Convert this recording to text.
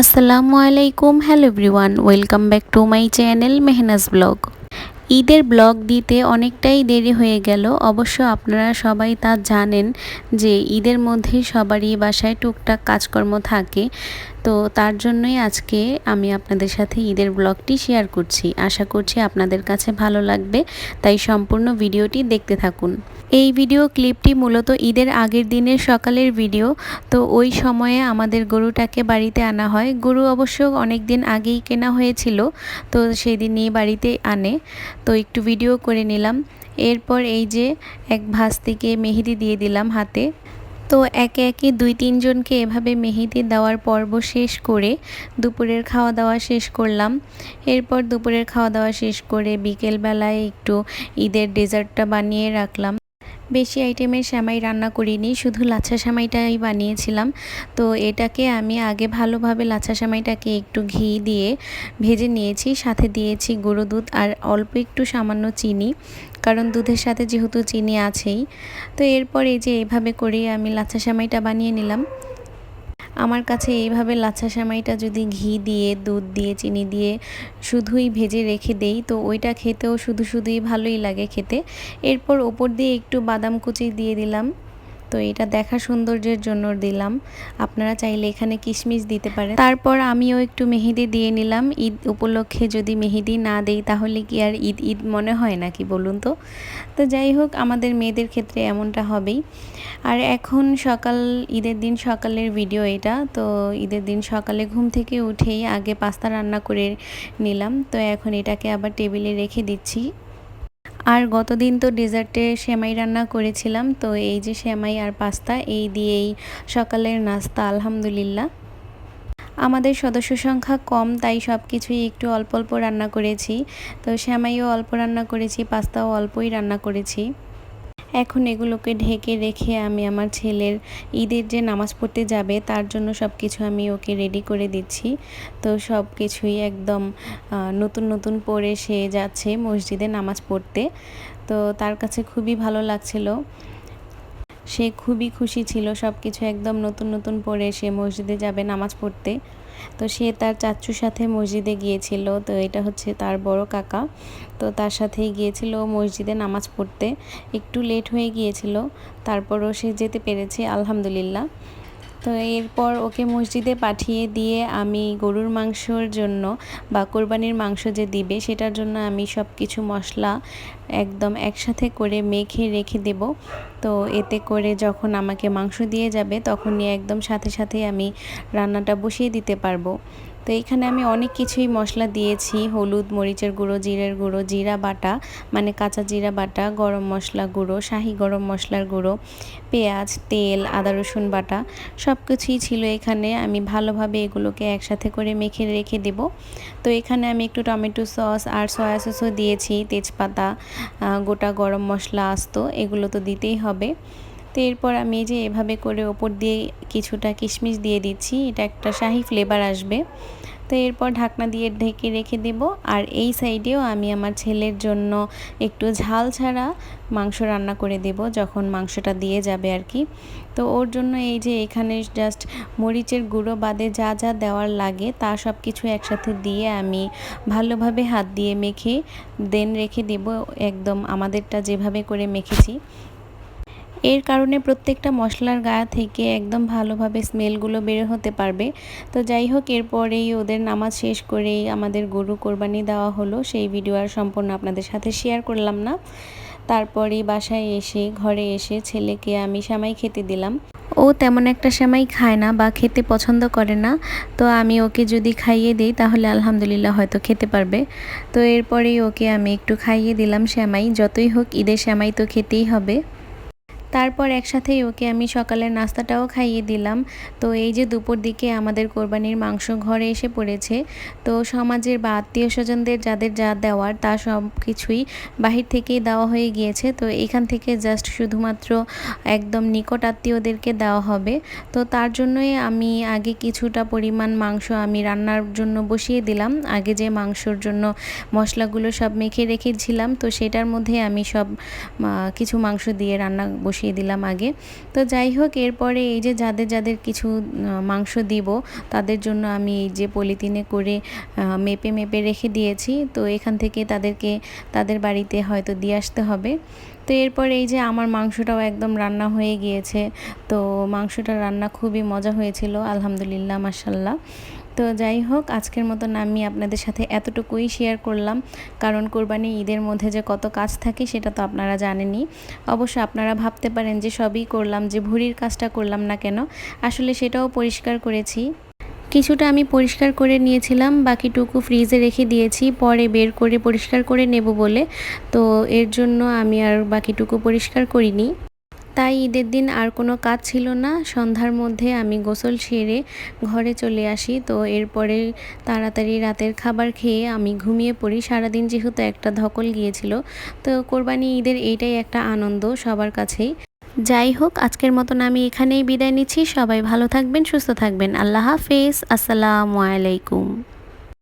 আসসালামু আলাইকুম, hello everyone, welcome back to my channel Mehnaz vlog. ঈদের ব্লগ দিতে অনেকটাই দেরি হয়ে গেল, অবশ্য আপনারা সবাই তা জানেন যে ঈদের মধ্যে সবারই বাসায় টুকটাক কাজকর্ম থাকে, তো তার জন্যই আজকে আমি আপনাদের সাথে ঈদের ব্লগটি শেয়ার করছি। আশা করছি আপনাদের কাছে ভালো লাগবে, তাই সম্পূর্ণ ভিডিওটি দেখতে থাকুন। এই ভিডিও ক্লিপটি মূলত ঈদের আগের দিনের সকালের ভিডিও। তো ওই সময়ে আমাদের গরুটাকে বাড়িতে আনা হয়। গরু অবশ্য অনেক দিন আগেই কেনা হয়েছিল, তো সেই দিনই বাড়িতে আনে। তো একটু ভিডিও করে নিলাম। এরপর এই যে এক ভাস্তিকে মেহেদি দিয়ে দিলাম হাতে। তো একে একে দুই তিনজনকে এভাবে মেহেদি দেওয়ার পর্ব শেষ করে দুপুরের খাওয়া দাওয়া শেষ করলাম। এরপর দুপুরের খাওয়া দাওয়া শেষ করে বিকেলবেলায় একটু ঈদের ডেজার্টটা বানিয়ে রাখলাম। বেশি আইটেমের শ্যামাই রান্না করিনি, শুধু লাচ্ছা শ্যামাইটাই বানিয়েছিলাম। তো এটাকে আমি আগে ভালোভাবে লাচ্ছা শ্যামাইটাকে একটু ঘি দিয়ে ভেজে নিয়েছি, সাথে দিয়েছি গুঁড়ো দুধ আর অল্প একটু সামান্য চিনি, কারণ দুধের সাথে যেহেতু চিনি আছেই। তো এরপর এই যে এইভাবে করেই আমি লাচ্ছা শ্যামাইটা বানিয়ে নিলাম। আমার কাছে এইভাবে লাচ্ছা সেমাইটা যদি ঘি দিয়ে, দুধ দিয়ে, চিনি দিয়ে শুধুই ভেজে রেখে দেই, তো ওইটা খেতেও শুধু শুধুই ভালোই লাগে খেতে। এরপর ওপর দিয়ে একটু বাদাম কুচি দিয়ে দিলাম। তো এটা দেখা সৌন্দর্যের জন্য দিলাম। আপনারা চাইলে এখানে কিশমিশ দিতে পারেন। তারপর আমিও একটু মেহেদি দিয়ে নিলাম। ঈদ উপলক্ষে যদি মেহেদি না দেই তাহলে কি আর ঈদ ঈদ মনে হয় নাকি বলুন তো? তো যাই হোক, আমাদের মেয়েদের ক্ষেত্রে এমনটা হবেই। আর এখন সকাল, ঈদের দিন সকালের ভিডিও এটা। তো ঈদের দিন সকালে ঘুম থেকে উঠেই আগে পাস্তা রান্না করে নিলাম। তো এখন এটাকে আবার টেবিলে রেখে দিচ্ছি। আর গতদিন তো ডেজার্টে সেমাই রান্না করেছিলাম, তো এই যে সেমাই আর পাস্তা, এই দিয়েই সকালের নাস্তা, আলহামদুলিল্লাহ। আমাদের সদস্য সংখ্যা কম, তাই সব কিছুই একটু অল্প অল্প রান্না করেছি। তো শ্যামাইও অল্প রান্না করেছি, পাস্তাও অল্পই রান্না করেছি। এখন এগুলোকে ঢেকে রেখে আমি আমার ছেলের ঈদের যে নামাজ পড়তে যাবে, তার জন্য সব কিছু আমি ওকে রেডি করে দিচ্ছি। তো সব কিছুই একদম নতুন নতুন পরে সে যাচ্ছে মসজিদে নামাজ পড়তে। তো তার কাছে খুবই ভালো লাগছিল। সে খুবই খুশি ছিল সব কিছু একদম নতুন নতুন পরে সে মসজিদে যাবে নামাজ পড়তে। তো সে তার চাচুর সাথে মসজিদে গিয়েছিল, তো এটা হচ্ছে তার বড় কাকা। তো তার সাথেই গিয়েছিল মসজিদে নামাজ পড়তে। একটু লেট হয়ে গিয়েছিল, তারপরও সে যেতে পেরেছে, আলহামদুলিল্লাহ। তো এরপর ওকে মসজিদে পাঠিয়ে দিয়ে আমি গরুর মাংসর জন্য বা কোরবানির মাংস যে দিবে সেটার জন্য আমি সব কিছু মশলা একদম একসাথে করে মেখে রেখে দেব। তো এতে করে যখন আমাকে মাংস দিয়ে যাবে তখনই একদম সাথে সাথে আমি রান্নাটা বসিয়ে দিতে পারব। তো এখানে আমি অনেক কিছুই মশলা দিয়েছি। হলুদ, মরিচের গুঁড়ো, জিরের গুঁড়ো, জিরা বাটা মানে কাঁচা জিরা বাটা, গরম মশলা গুঁড়ো, শাহি গরম মশলার গুঁড়ো, পেঁয়াজ, তেল, আদা, রসুন বাটা সব কিছুই ছিল এখানে। আমি ভালোভাবে এগুলোকে একসাথে করে মেখে রেখে দেব। তো এখানে আমি একটু টমেটো সস আর সয়া সসও দিয়েছি, তেজপাতা গোটা গরম মশলা আস্ত, এগুলো তো দিতেই হবে। তো এরপর আমি যে এভাবে করে ওপর দিয়ে কিছুটা কিশমিশ দিয়ে দিচ্ছি, এটা একটা শাহি ফ্লেভার আসবে। তো এরপর ঢাকনা দিয়ে ঢেকে রেখে দেব, আর এই সাইডেও আমি আমার ছেলের জন্য একটু ঝাল ছাড়া মাংস রান্না করে দেব যখন মাংসটা দিয়ে যাবে আর কি। তো ওর জন্য এই যে এখানে জাস্ট মরিচের গুঁড়ো বাদে যা যা দেওয়ার লাগে তা সব কিছু একসাথে দিয়ে আমি ভালোভাবে হাত দিয়ে মেখে দেন রেখে দেব একদম আমাদেরটা যেভাবে করে মেখেছি। এর কারণে প্রত্যেকটা মশলার গায়ে থেকে একদম ভালোভাবে স্মেলগুলো বের হতে পারবে। তো যাই হোক, এরপরেই ওদের নামাজ শেষ করেই আমাদের গরু কোরবানি দেওয়া হলো। সেই ভিডিও আর সম্পূর্ণ আপনাদের সাথে শেয়ার করলাম না। তারপরে বাসায় এসে, ঘরে এসে ছেলেকে আমি সামাই খেতে দিলাম। ও তেমন একটা সেমাই খায় না বা খেতে পছন্দ করে না। তো আমি ওকে যদি খাইয়ে দিই, তাহলে আলহামদুলিল্লাহ হয়তো খেতে পারবে। তো এরপরেই ওকে আমি একটু খাইয়ে দিলাম শ্যামাই যতই হোক, ঈদের শ্যামাই তো খেতেই হবে। তারপর একসাথেই ওকে আমি সকালের নাস্তাটাও খাইয়ে দিলাম। তো এই যে দুপুর দিকে আমাদের কোরবানির মাংস ঘরে এসে পড়েছে, তো সমাজের বা আত্মীয় স্বজনদের যাদের যা দেওয়ার তা সব কিছুই বাহির থেকেই দেওয়া হয়ে গিয়েছে। তো এখান থেকে জাস্ট শুধুমাত্র একদম নিকট আত্মীয়দেরকে দেওয়া হবে। তো তার জন্যই আমি আগে কিছুটা পরিমাণ মাংস আমি রান্নার জন্য বসিয়ে দিলাম। আগে যে মাংসর জন্য মশলাগুলো সব মেখে রেখেছিলাম, তো সেটার মধ্যে আমি সব কিছু মাংস দিয়ে রান্না বসিয়ে বসিয়ে দিলাম আগে। তো যাই হোক, এরপরে এই যে যাদের যাদের কিছু মাংস দিব, তাদের জন্য আমি এই যে পলিথিনে করে মেপে মেপে রেখে দিয়েছি। তো এখান থেকে তাদেরকে, তাদের বাড়িতে হয়তো দিয়ে আসতে হবে। তো এরপর এই যে আমার মাংসটাও একদম রান্না হয়ে গিয়েছে। তো মাংসটা রান্না খুবই মজা হয়েছিল, আলহামদুলিল্লাহ মাসাল্লাহ তো যাই হোক, আজকের মতন আমি আপনাদের সাথে এতটুকুই শেয়ার করলাম। কারণ কোরবানি ঈদের মধ্যে যে কত কাজ থাকে, সেটা তো আপনারা জানেনই। অবশ্য আপনারা ভাবতে পারেন যে সবই করলাম, যে ভুঁড়ির কাজটা করলাম না কেন। আসলে সেটাও পরিষ্কার করেছি। কিছুটা আমি পরিষ্কার করে নিয়েছিলাম, বাকিটুকু ফ্রিজে রেখে দিয়েছি। পরে বের করে পরিষ্কার করে নেব বলে। তো এর জন্য আমি আর বাকিটুকু পরিষ্কার করিনি। তাই ঈদের দিন আর কোনো কাজ ছিল না। সন্ধ্যার মধ্যে আমি গোসল সেরে ঘরে চলে আসি। তো এরপরে তাড়াতাড়ি রাতের খাবার খেয়ে আমি ঘুমিয়ে পড়ি। সারাদিন যেহেতু একটা ধকল গিয়েছিল, তো কোরবানি ঈদের এইটাই একটা আনন্দ সবার কাছেই। যাই হোক, আজকের মতন আমি এখানেই বিদায় নিচ্ছি। সবাই ভালো থাকবেন, সুস্থ থাকবেন। আল্লাহ হাফেজ। আসসালামু আলাইকুম।